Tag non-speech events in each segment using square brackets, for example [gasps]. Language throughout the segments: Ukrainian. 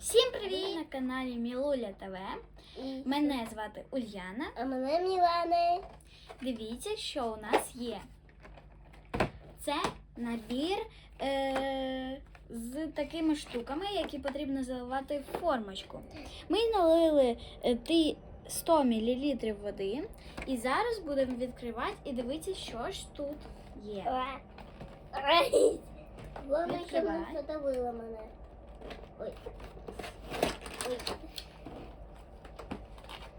Всім привіт! Ви на каналі Мілуля ТВ. І- Мене звати Ульяна. А мене Мілана. Дивіться, що у нас є. Це набір е- з такими штуками, які потрібно заливати в формочку. Ми налили е, 100 мл води, і зараз будемо відкривати і дивитися, що ж тут є. Відкривай. мене. Ой. Ой.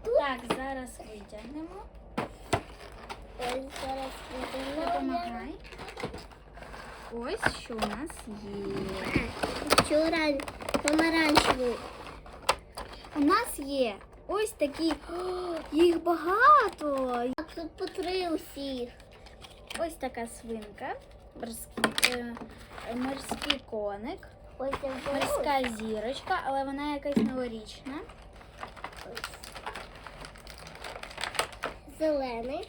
Так, зараз витягнемо. Ой, зараз витягну. Допомагай. Ось що у нас є. Вчора помаранчевий. У нас є ось такі. О, їх багато. Так, тут по три усіх. Ось така свинка, морський, е, морський коник. Морська зірочка, але вона якась новорічна. Зелений.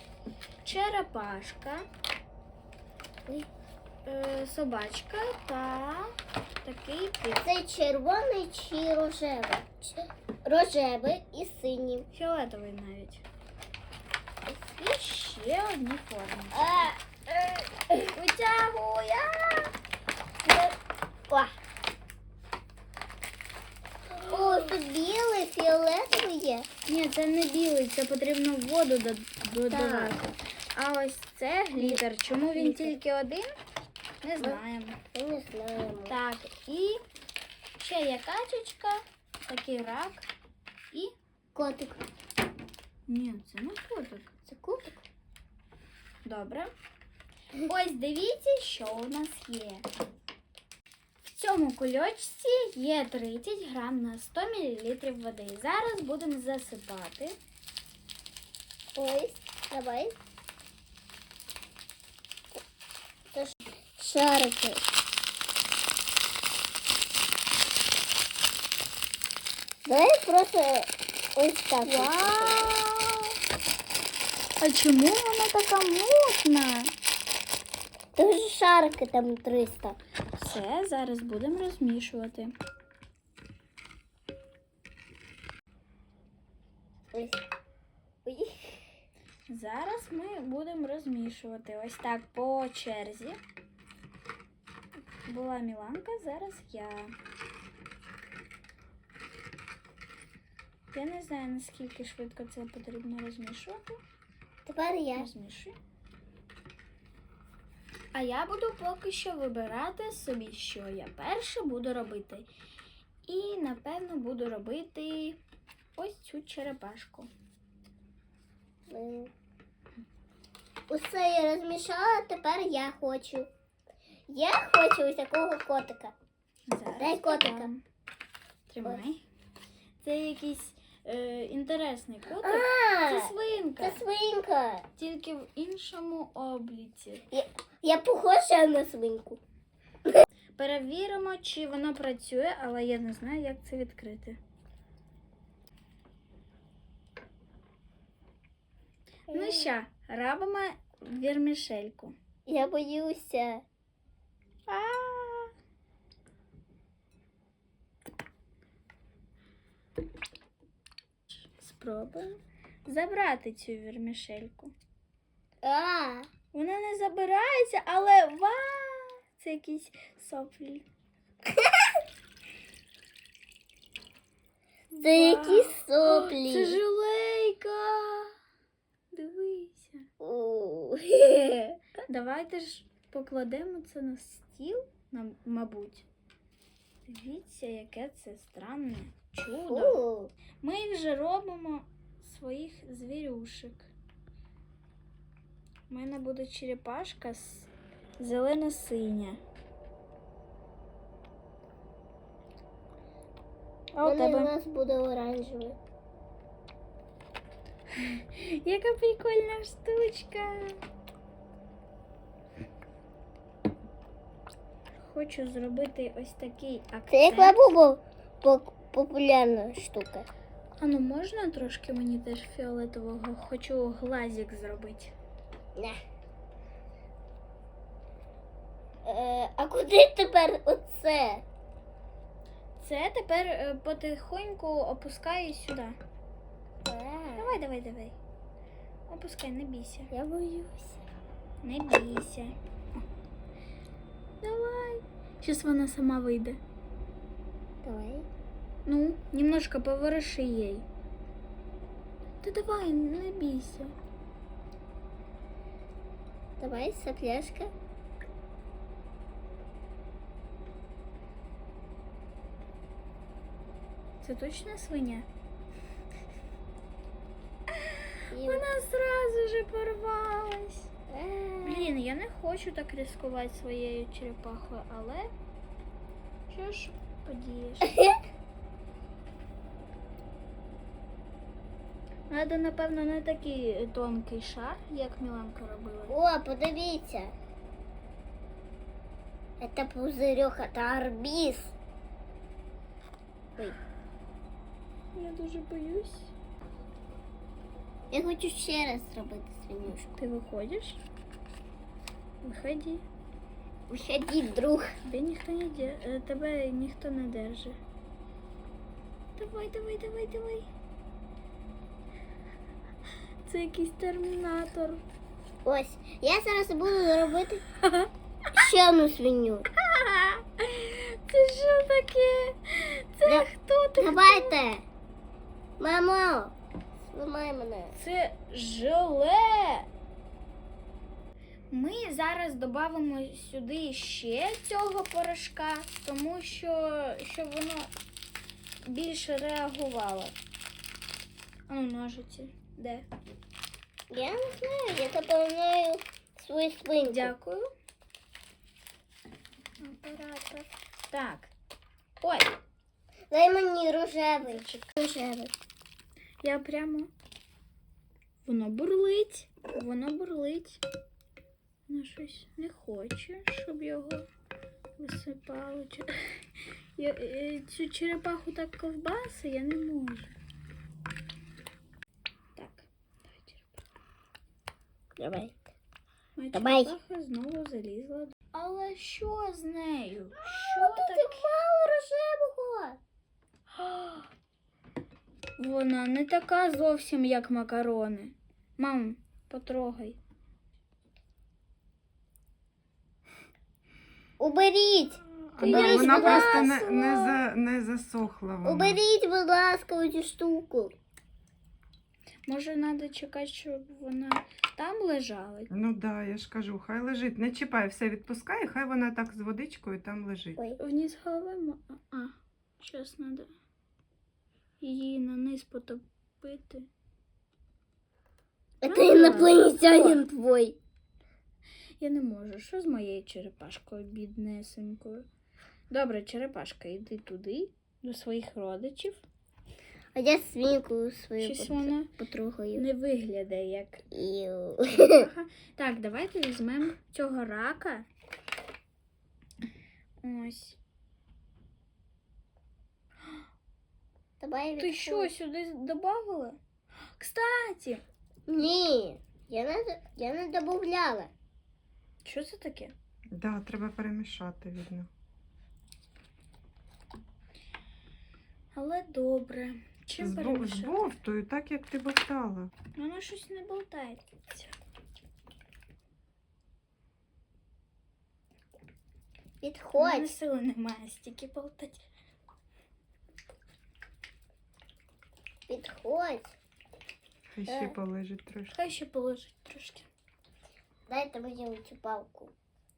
Черепашка, е, собачка та такий кит. Це червоний чи рожевий? Рожевий і синій. Фіолетовий навіть. І ще одні форми. А, е, Витягуй! а! О. О, тут білий, фіолетовий є. Ні, це не білий, це потрібно воду додавати. А ось це глітер. Чому він Глітер. тільки один? Не знаємо. Ми не знаємо. Так, і ще є качечка, такий рак і. Котик. Ні, це не котик. Це котик. Добре. Ось дивіться, що у нас є. В цьому кульочці є 30 грам на 100 мл води. Зараз будемо засипати. Ось, давай. Шарики. Давай просто ось так. Вау! А чому вона така мутна? Тут шарики там 300. Все, зараз будемо розмішувати. Ой. Зараз ми будемо розмішувати ось так по черзі. Була Міланка, зараз я. Я не знаю, наскільки швидко це потрібно розмішувати. Тепер я. Розмішуй. А я буду поки що вибирати собі, що я перше буду робити. І, напевно, буду робити ось цю черепашку. Усе я розмішала, тепер я хочу. Я хочу ось такого котика. Зараз Дай котика. Тримай. Це якийсь е, інтересний котик. А, Це свинка. це свинка. Тільки в іншому обліці. Я, я похожа на свинку. Перевіримо, чи воно працює, але я не знаю, як це відкрити. Ну що, робимо вірмішельку. Я боюся. А! Спробуємо забрати цю вірмішельку. А, Вона не забирається, але вау! Це якісь соплі. [laughs] це які Це соплі. жилейка. Дивися. [laughs] Давайте ж покладемо це на стіл, мабуть. Дивіться, яке це странне чудо. Ми вже робимо своїх звірюшек. У мене буде черепашка с- зелено-синя. А у Вони у нас буде оранжевий. [laughs] яка прикольна штучка. Хочу зробити ось такий Це як акцент. лабубу популярна штука. А ну можна трошки мені теж фіолетового? Хочу глазик зробити. Не. Е, а куди тепер оце? Все, тепер е, потихоньку опускай сюди. Е, Давай, давай, давай. Опускай, не бійся. Я боюсь. Не бійся. Давай. Зараз вона сама вийде. Давай. Ну, немножко повороши ей. Та давай, не бійся. Давай, сопляшка. Це точно свиня? І... Вона зразу же порвалась. Е, Блін, я не хочу так ризикувати своєю черепахою, але що ж подієш? [laughs] Надо, напевно, не такий тонкий шар, як Міланка робила. О, подивіться. Это пузырек, это арбиз. Ой, Я дуже боюсь. я хочу ще раз зробити свинюшку. Ти виходиш? Виходи. Виходи, друг. Тебе ніхто не де... е, тебе ніхто не держить. Давай, давай, давай, давай. Це якийсь термінатор. Ось, я зараз буду робити [laughs] ще одну свиню. [laughs] Це що таке? Це Да- хто ти? Давайте. Мамо, зламай мене. Це желе. Ми зараз додамо сюди ще цього порошка, тому що щоб воно більше реагувало. А ну, ножиці. Де? Я не знаю, я заповняю свою свинку. Дякую. Оператор. Так. Ой, Дай мені рожевий. Рожевий. я прямо. Воно бурлить. Воно бурлить. Воно щось не хоче, щоб його висипало. [laughs] Е, цю черепаху так ковбаси я не можу. Так, давай черепаху. Давай. Давай. черепаха знову залізла. Але що з нею? Що Тут таке? мало рожевого. [gasps] Вона не така зовсім, як макарони. Мам, потрогай. Уберіть. Її вона просто не, не, за, не засохла. Вона. Уберіть, будь ласка, цю штуку. Може, треба чекати, щоб вона там лежала? Ну да, я ж кажу, хай лежить. Не чіпай, все відпускай, хай вона так з водичкою там лежить. Ой. Вниз голови. А, зараз треба її на низ потопити. Это инопланетянин твой. Я не можу. Що з моєю черепашкою, біднесенькою? Добре, черепашка, йди туди, до своїх родичів. А я свинку свою Щось пот- вона потрогаю. не виглядає як Іу. Так, давайте візьмемо цього рака. Ось. Давай Ти що, сюди додавала? Кстати, Ні, я не, я не добавляла. що це таке? Да, треба перемішати, видно. Але добре. Чим З, бо- з перемішати? бовтою, так як ти бовтала. Воно щось не болтається. У мене сили немає стільки болтати. Підходь. Хай Е. ще полежить трошки. Хай ще положить трошки. Дайте мені цю палку.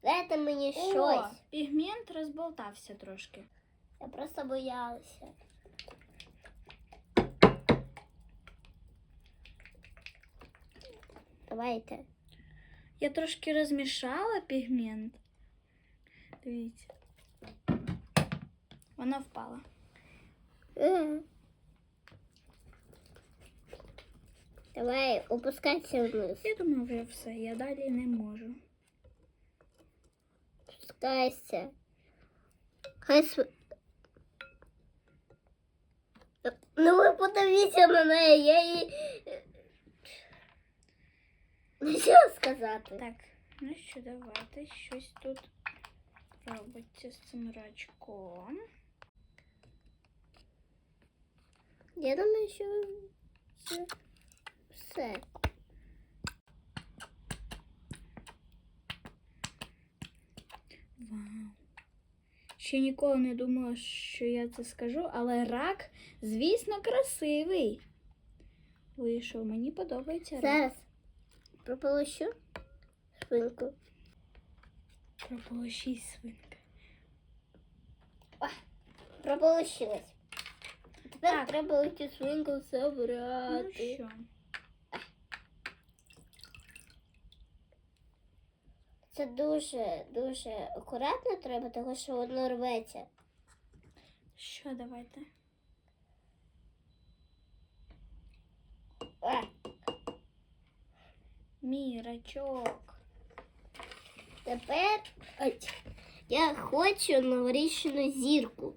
Дайте мені О, щось. пігмент розболтався трошки. Я просто боялася. Давайте. Я трошки розмішала пігмент. Дивіться. Вона впала. Е. Давай, опускайся вниз. Я думаю, вже все. Я далі не можу. Опускайся. Хай св... Ну ви подивіться на неї, я її... Ну сказати? Так, ну що, давайте щось тут робиться з цим рачком. Я думаю, що це все. Вау. Ще ніколи не думала, що я це скажу, але рак, звісно, красивий. Вийшов, мені подобається рак. Зараз прополощу швинку. Прополощись, свинка. Прополощилась. Тепер Так. треба цю свинку Ну забрати. що? Це дуже дуже акуратно треба, тому що воно рветься. Що, давайте? А, Мій рачок. тепер ой, я хочу новорічну зірку.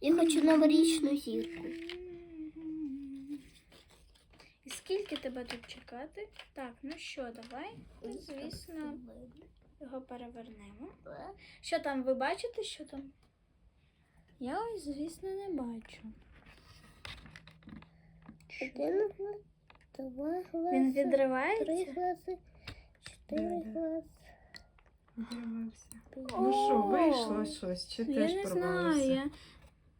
Я хочу новорічну зірку. І скільки тебе тут чекати? Так, ну що, давай. Звісно, його перевернемо. Що там, ви бачите, що там? Я ось, звісно, не бачу. Один глаз, два гласи, Він три відривається? чотири Да-да. гласи. Дивився. п'ять. Ну що, вийшло щось? Чи Я теж не порвалося? знаю. Я...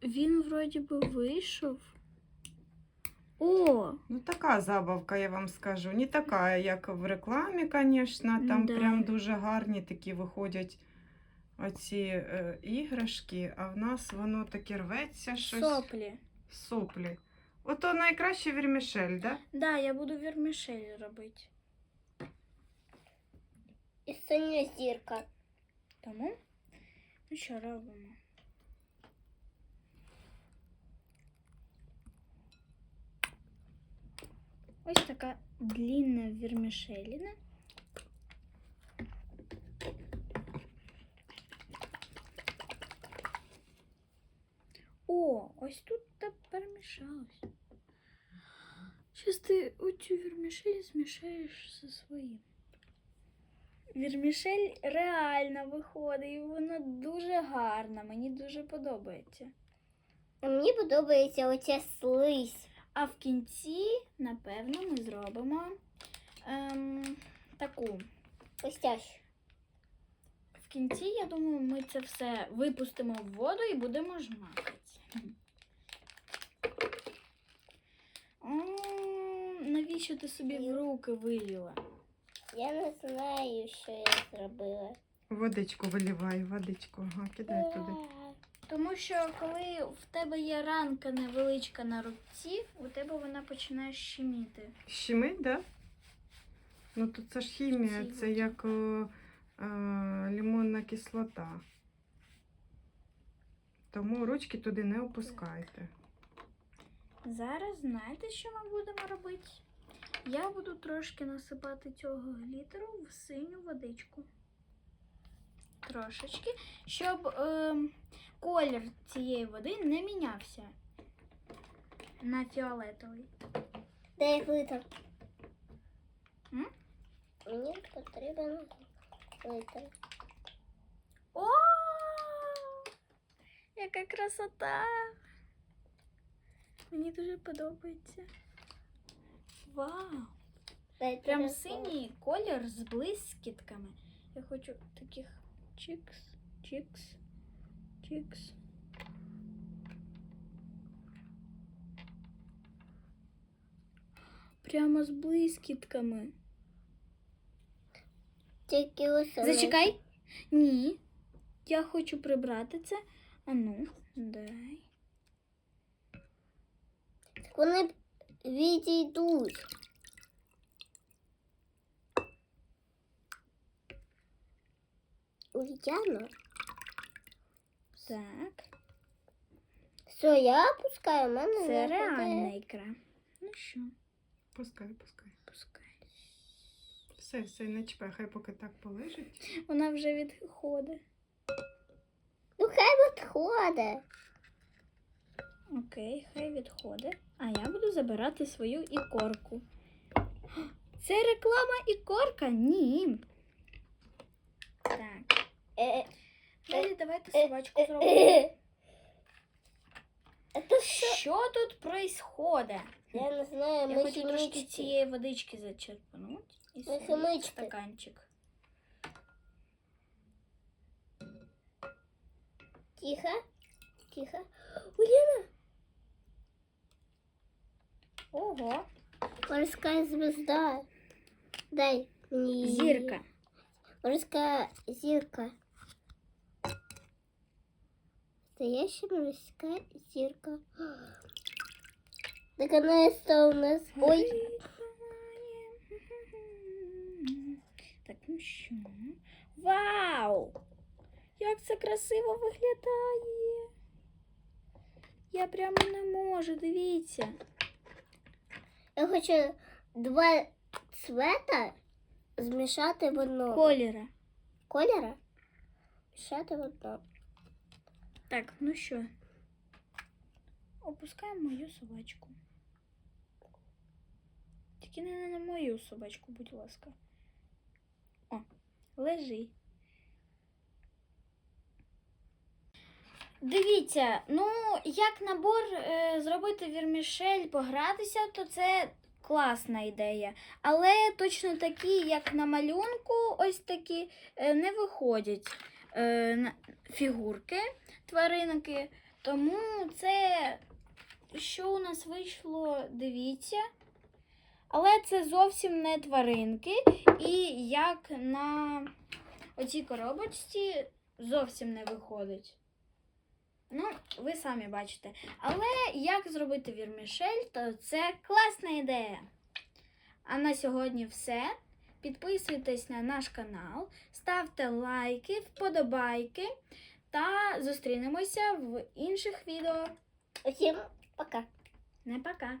Він вроді би вийшов. О! Ну, така забавка, я вам скажу. Не така, як в рекламі, звісно. Там Да. прям дуже гарні такі виходять оці е, іграшки, а в нас воно таке рветься щось. Соплі. Соплі. Ото найкраще вірмішель, да? Да, я буду вірмішель робити. І синя зірка. Тому, ну що робимо? Ось така длінна вірмішеліна. О, ось тут та перемішалось. Щас ти оцю вірмішель змішаєш зі своїм. Вірмішель реально виходить, і вона дуже гарна, мені дуже подобається. А мені подобається оця слизь. А в кінці, напевно, ми зробимо ем, таку. Ж. В кінці, я думаю, ми це все випустимо в воду і будемо жмакати. М, Навіщо ти собі в руки виліла? Я не знаю, що я зробила. Водичку вилівай, водичку. Ага, кидай туди. Тому що коли в тебе є ранка невеличка на руці, у тебе вона починає щеміти. Щемить, да? Ну тут це ж хімія, Ці це як е, е, лимонна кислота. Тому ручки туди не опускайте. Зараз знаєте, що ми будемо робити? Я буду трошки насипати цього глітеру в синю водичку. Трошечки, щоб ем, колір цієї води не мінявся на фіолетовий. Де глитер? М? Мені потрібен глитер. О! Яка красота! Мені дуже подобається. Вау! Прям синій колір з блискітками. Я хочу таких чікс, чікс, чікс. Прямо з блискітками. Зачекай. Ні. Я хочу прибрати це. Ану, дай. Вони відійдуть. Ульяна. Так. Все, я опускаю, мене Це реальна ікра. Ну що, Пускай, пускай. пускай. Все, все, не чіпай, хай поки так полежить. Вона вже відходить. Ну хай відходить. Окей, хай відходить. А я буду забирати свою ікорку. Це реклама ікорка? Ні. Так. Е, Далі давайте е, собачку е, зробимо. е. Що тут происходить? Я не знаю, Я ми хочу трошки цієї водички зачерпнути. І химички. стаканчик. Тихо. Тихо. Уляна. Ого, Морская звезда. Дай мне её. зірка. Морская зирка. Настоящая морская зирка. Наконец-то у нас... Ой, Так, ну що? Вау! Як це красиво виглядає! Я прямо не можу, дивіться. Я хочу два цвета змішати в одно. Кольора. Кольора? Змішати в одно. Так, ну що? Опускаємо мою собачку. Тільки не на мою собачку, будь ласка. О, лежи. Дивіться, ну, як набор е, зробити вірмішель, погратися, то це класна ідея. Але точно такі, як на малюнку, ось такі, е, не виходять е, фігурки тваринки. Тому це, що у нас вийшло, дивіться. Але це зовсім не тваринки. І як на оцій коробочці зовсім не виходить. Ну, ви самі бачите. Але як зробити вірмішель, то це класна ідея. А на сьогодні все. Підписуйтесь на наш канал, ставте лайки, вподобайки та зустрінемося в інших відео. Всім пока. Не пока.